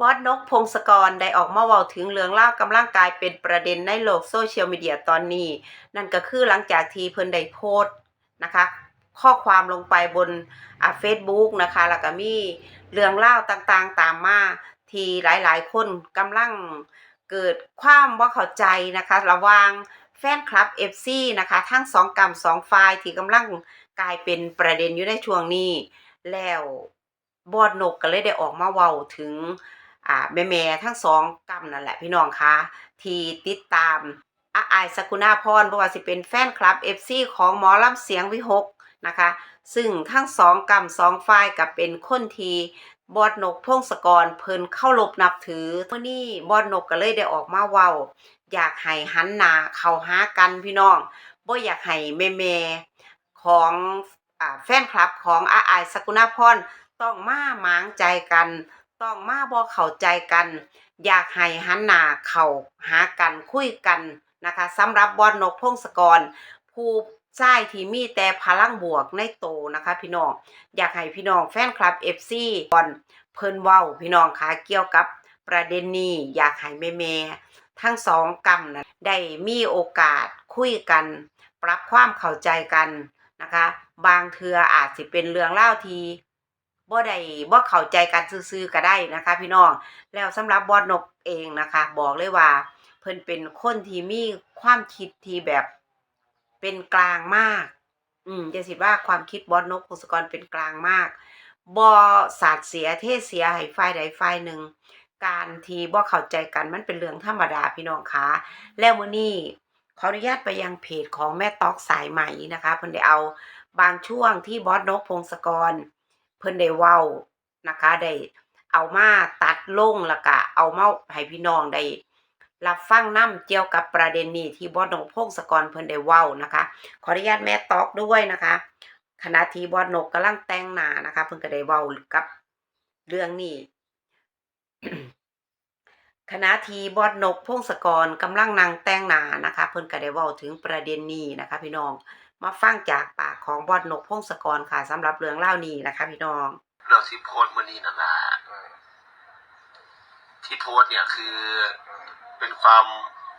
บอสนกพงศกรได้ออกมาเว้าถึงเรื่องเล่ากำลังกลายเป็นประเด็นในโลกโซเชียลมีเดียตอนนี้ นั่นก็คือหลังจากที่เพิ่นได้โพสต์นะคะ ข้อความลงไปบนอ่า Facebook นะคะ แล้วก็มีเรื่องเล่าต่างๆตามมาที่หลายๆ คนกำลังเกิดความว่าเข้าใจนะคะ ระว่างแฟนคลับ FC นะคะ ทั้งสองกรรมสองฝ่ายที่กำลังกลายเป็นประเด็นอยู่ในช่วงนี้ แล้วบอดนกก็เลยได้ออกมาเว้าถึง อ่าแม่แม่ทั้งสองกรรมนั่นแหละพี่น้องคะที่ติดตามอาอายสกุณาพรเพราะว่าสิเป็นแฟนคลับ FC ของหมอลำเสียงวิหกนะคะ ซึ่งทั้งสองกรรมสองฝ่ายกับเป็นคนทีบอดนกพงศกรเพิ่นเข้ารบนับถือเมื่อนี้บอดนกก็เลยได้ออกมาเว้า อยากให้หันหนาเข้าหากันพี่น้องบ่อยากให้แม่แม่ของอ่าแฟนคลับของอาอายสกุณาพรต้องมาหมางใจกัน ต้องมาบ่เข้าใจกัน อยากให้หันหน้าเข้าหากันคุยกันนะคะสำหรับบอลนกพงศกร ผู้ชายที่มีแต่พลังบวกในโตนะคะพี่น้องอยากให้พี่น้องแฟนคลับ FC บอลเพิ่นเว้าพี่น้องคะเกี่ยวกับประเด็นนี้อยากให้แม่ๆทั้งสองกรรมนะได้มีโอกาสคุยกัน ปรับความเข้าใจกันนะคะ บางเทืออาจสิเป็นเรื่องเล่าที บ่ได้บ่เข้าใจกันซื่อๆก็ได้นะคะ พี่น้องแล้วสำหรับบอดนกเองนะคะ บอกเลยว่า เพิ่นเป็นคนที่มีความคิดที่แบบเป็นกลางมาก อืมจะสิว่าความคิดบอดนกพงศกรเป็นกลางมากบ่สาดเสียเทเสียให้ฝ่ายใดฝ่ายหนึ่งการที่บ่เข้าใจกันมันเป็นเรื่องธรรมดาพี่น้องคะแล้วมื้อนี้ขออนุญาตไปยังเพจของแม่ตอกสายไหมนะคะเพิ่นได้เอาบางช่วงที่บอสนกพงศกร เพิ่นได้เว้านะคะได้เอามาตัดลงแล้วก็เอามาให้พี่น้องได้รับฟังนํเกี่ยวกับประเด็นนี้ที่บอสนกพงศกรเพิ่นได้เว้านะคะ ขออนุญาตแม่ตอกด้วยนะคะ ขณะที่บอสนกกำลังแต่งหน้านะคะ เพิ่นก็ได้เว้ากับเรื่องนี้ขณะที่บอสนกพงศกรกำลังนั่งแต่งหน้านะคะ เพิ่นก็ได้เว้าถึงประเด็นนี้นะคะ พี่น้อง มาฟังจากปากของบอสนกพงศกรค่ะสำหรับเรื่องเล่านี้นะคะ พี่น้อง เรื่องที่โพสต์มื่อนี้นั่นะที่โพสต์เนี่ยคือเป็นความ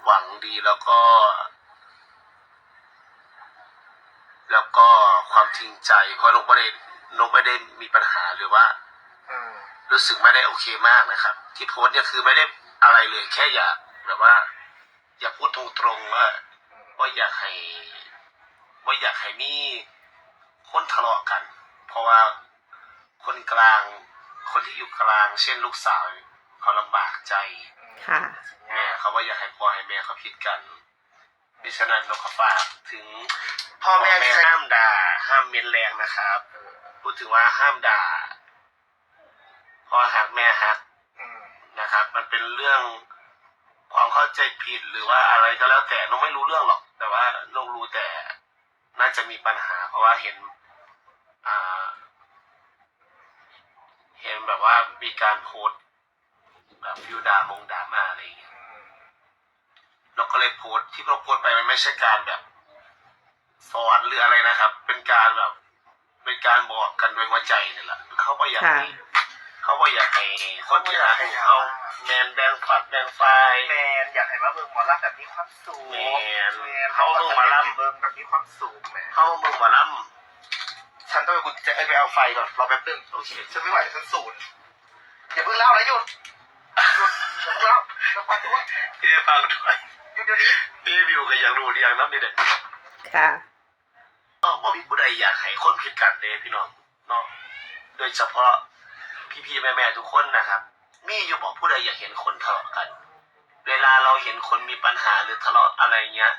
หวังดีแล้วก็ แล้วก็ความจริงใจ เพราะนกไม่ได้นกไม่ได้มีปัญหาหรือว่ารู้สึกไม่ได้โอเคมากนะครับ ที่โพสต์เนี่ยคือไม่ได้อะไรเลยแค่อยากแบบว่า อยากพูดตรงๆว่าว่าอยากให้ ว่าอยากให้มีคนทะเลาะกัน เพราะว่าคนกลาง คนที่อยู่กลาง เช่นลูกสาว เขาลำบากใจค่ะ แม่เขาว่าอยากให้พ่อให้แม่เขาผิดกันดิฉะนั้นนกขฝากถึงพ่อแม่ห้ามด่า ห้ามเม้นแรงนะครับ พูดถึงว่าห้ามด่าพ่อหักแม่หักอืมนะครับ มันเป็นเรื่องความเข้าใจผิดหรือว่าอะไรก็แล้วแต่น้องไม่รู้เรื่องหรอก แต่ว่าน้องรู้แต่ น่าจะมีปัญหา เพราะว่าเห็นเห็นแบบว่ามีการโพสต์แบบฟิวดามงดามาอะไรอย่างเงี้ยเราก็เลยโพสต์ที่เราโพสต์ไปมันไม่ใช่การแบบ สอนหรืออะไรนะครับ เป็นการแบบ เป็นการบอกกันด้วยหัวใจนี่แหละ เขาก็อยากให้ เขาก็อยากให้คนที่รักของเขาแมนแบงฝัดแบงไฟ แมนอยากให้มาเบิ่งหมอลำแบบมีความสุขแมนแมนเขาเบิ่งหมอลำเบิ่งแบบมีความสุขแหมเขาเบิ่งหมาล่ฉันต้องไปกุญแจไปเอาไฟก่อนรอแป๊บนึงำโอเคฉันไม่ไหวฉันศูนย์อย่าเพิ่งเล่านะหยุดหยุดหยุดเล่าแล้วฟังด้วยพี่ได้ฟังด้วยหยุดเดี๋ยวนี้พี่วิวก็อยากรู้เรียงน้ำนี่เด็ดค่ะว่ามีผู้ใดอยากให้คนผิดกันเด้พี่น้องเนาะโดยเฉพาะ พี่ๆแม่ๆทุกคนนะครับ มีอยู่บอกผู้ใดอยากเห็นคนทะเลาะกัน เวลาเราเห็นคนมีปัญหาหรือทะเลาะอะไรเงี้ย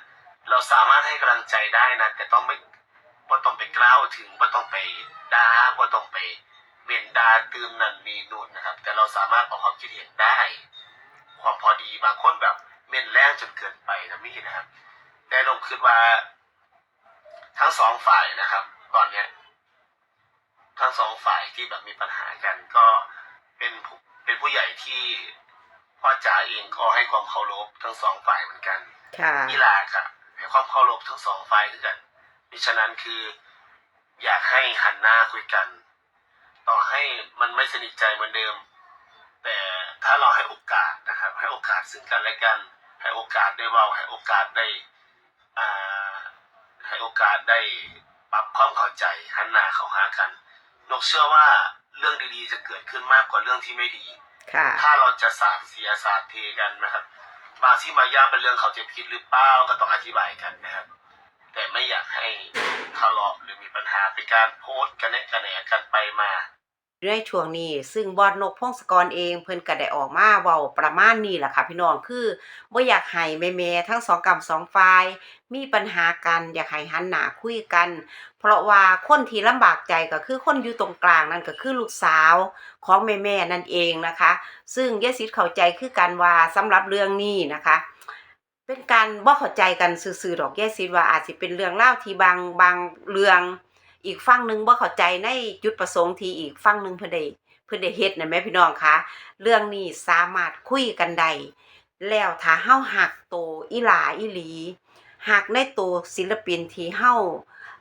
เราสามารถให้กำลังใจได้นะแต่ต้องไม่ว่าต้องไปกล้าวถึงว่าต้องไปด่าว่าต้องไปเวียนด่าตืมนั่นนี่นู่นนะครับ แต่เราสามารถออกความคิดเห็นได้ ความพอดีบางคนแบบเม่นแรงจนเกินไปนะมี่นะครับแต่ลงคิดว่า ทั้งสองฝ่ายนะครับ ตอนเนี้ย สองฝ่ายที่แบบมีปัญหากันก็เป็นผู้เป็นผู้ใหญ่ที่พ่อจ๋าเองก็ให้ความเคารพทั้งสองฝ่ายเหมือนกันค่ะมิลาค่ะให้ความเคารพทั้งสองฝ่ายเหมือนกันมิฉะนั้นคือ อยากให้หันหน้าคุยกัน ต่อให้มันไม่สนิทใจเหมือนเดิม แต่ถ้าอกาสซึ่งกันและกัน ให้โอกาสได้เว้าให้โอกาสได้อ่าให้โอกาสได้ปรับความเข้าใจหันหน้าเข้าหากัน นกเชื่อว่าเรื่องดีๆจะเกิดขึ้นมากกว่าเรื่องที่ไม่ดี ค่ะ ถ้าเราจะสาดเสียสาดเทกันนะครับบางที่มายาเป็นเรื่องเขาจะผิดหรือเปล่าก็ต้องอธิบายกันนะครับ แต่ไม่อยากให้ทะเลาะหรือมีปัญหาเป็นการโพสต์กันแนะกันแหนกันไปมา ในช่วงนี้ ซึ่งบอดนกพงศกรเองเพิ่นก็ได้ออกมาเว้าประมาณนี้แหละค่ะพี่น้องคือบ่อยากให้แม่ๆทั้งสองกำสองฝ่ายมีปัญหากันอยากให้หันหน้าคุยกัน เพราะว่าคนที่ลำบากใจก็คือคนอยู่ตรงกลางนั่นก็คือลูกสาวของแม่ๆนั่นเองนะคะ ซึ่งยายสิทธิ์เข้าใจคือกันว่าสำหรับเรื่องนี้นะคะเป็นการบ่เข้าใจกันซื่อๆดอกยายสิทธิ์ว่าอาจสิเป็นเรื่องเล่าที่บางบางเรื่อง อีกฝั่งหนึ่งบ่เข้าใจในจุดประสงค์ที่อีกฝั่งหนึ่งเพิ่นได้เพิ่นได้เฮ็ดนั่นแม่พี่น้องคะเรื่องนี้สามารถคุยกันได้แล้วถ้าเฮาหักโตอีหลาอีหลีหักในตัวศิลปินที่เฮา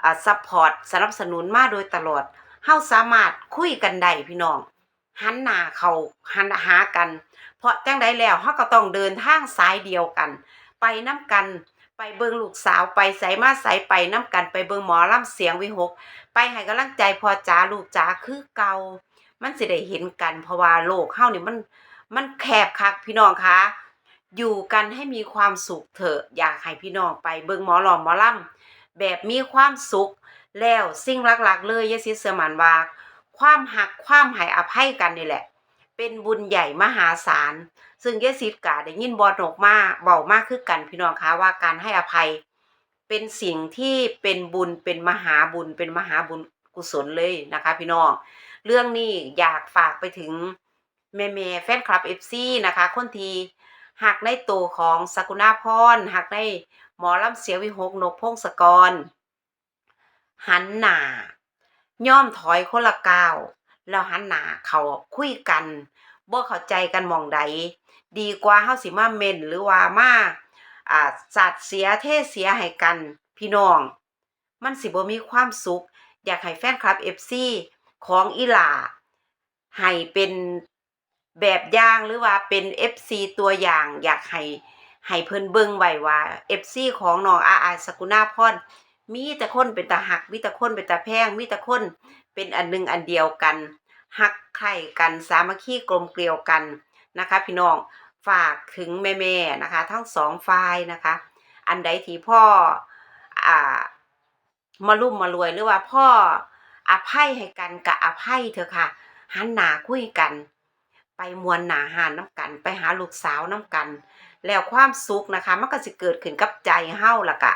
อ่าซัพพอร์ตสนับสนุนมาโดยตลอดเฮาสามารถคุยกันได้พี่น้องหันหน้าเขาหันหากัน เพราะจังใดแล้วเฮาก็ต้องเดินทางสายเดียวกัน ไปน้ำกัน ไปเบิงลูกสาวไปใส่มาใส่ไปน้ำกันไปเบิงหมอลำเสียงวิหก ไปให้กำลังใจพอจ๋าลูกจ๋าคือเก่ามันสิได้เห็นกัน เพราะว่าโลกเฮานี่มันมันแคบคักพี่น้องคะอยู่กันให้มีความสุขเถอะอยากให้พี่น้องไปเบิงหมอหลอมหมอลำแบบมีความสุขแล้วสิ่งหลักๆ เลยยายสิเสอมันว่า ความหักความให้อภัยกันนี่แหละ เป็นบุญใหญ่มหาศาล ซึ่งยายสิทธิ์กาได้ยินบอดอกมาเบามากคือกันพี่น้องคะว่าการให้อภัย เป็นสิ่งที่เป็นบุญเป็นมหาบุญ เป็นมหาบุญกุศลเลยนะคะ พี่น้อง เรื่องนี้อยากฝากไปถึงแม่แม่ๆแฟนคลับเอฟซีนะคะ คนทีหักในตัวของสกุณาพรหักในหมอลำเสียวิหกนกพงศกร หันหนาย่อมถอยคนละก้าวแล้วหันหนาเขาคุยกัน บ่เข้าใจกันมองใด ดีกว่าเฮาสิมาเม่นหรือว่ามาอ่าสัตว์เสียเทเสียให้กันพี่น้อง มันสิบ่มีความสุข อยากให้แฟนคลับ FC ของอีหลาให้เป็นแบบอย่างหรือว่าเป็น FC ตัวอย่าง อยากให้ให้เพิ่นเบิ่งไว้ว่า FC ของน้องอาอาสกุณาพรมีแต่คนเป็นตาหัก มีแต่คนเป็นตาแพง มีแต่คนเป็นอันหนึงอันเดียวกัน หักใคร่กันสามัคคีกลมเกลียวกันนะคะ พี่น้องฝากถึงแม่ๆนะคะ ทั้งสองฝ่ายนะคะ อันใดที่พ่ออ่ามารุ่มมารวยหรือว่าพ่ออภัยให้กันกับอภัยเถอะค่ะหันหนาคุยกัน ไปมวนหนาหานน้ำกัน ไปหาลูกสาวน้ำกัน แล้วความสุขนะคะ มันก็สิเกิดขึ้นกับใจเฮาล่ะกะ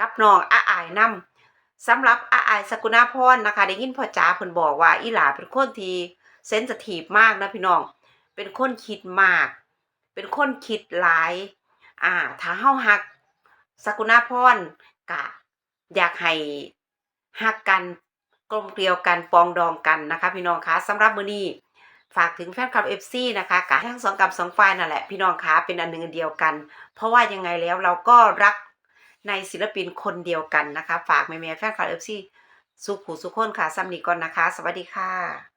กับน้องอาอายน้ำ สำหรับอาอายสกุณาพรนะคะ ได้ยินพ่อจ๋าเพิ่นบอกว่าอีหลาเป็นคนที่เซนสทีฟมากนะพี่น้อง เป็นคนคิดมาก เป็นคนคิดหลาย อ่า ถ้าเฮาฮักสกุณาพรกะอยากให้ฮักกันกลมเกลียวกันปองดองกันนะคะ พี่น้องคะสำหรับมื้อนี้ฝากถึงแฟนคลับ FC นะคะกะทั้งสองกับสองฝ่ายนั่นแหละพี่น้องคะเป็นอันหนึ่งเดียวกัน เพราะว่ายังไงแล้วเราก็รัก ในศิลปินคนเดียวกันนะคะ ฝากแม่ๆแฟนคลับเอฟซีสุขผูสุขคนค่ะซ้ำนี้ก่อนนะคะ สวัสดีค่ะ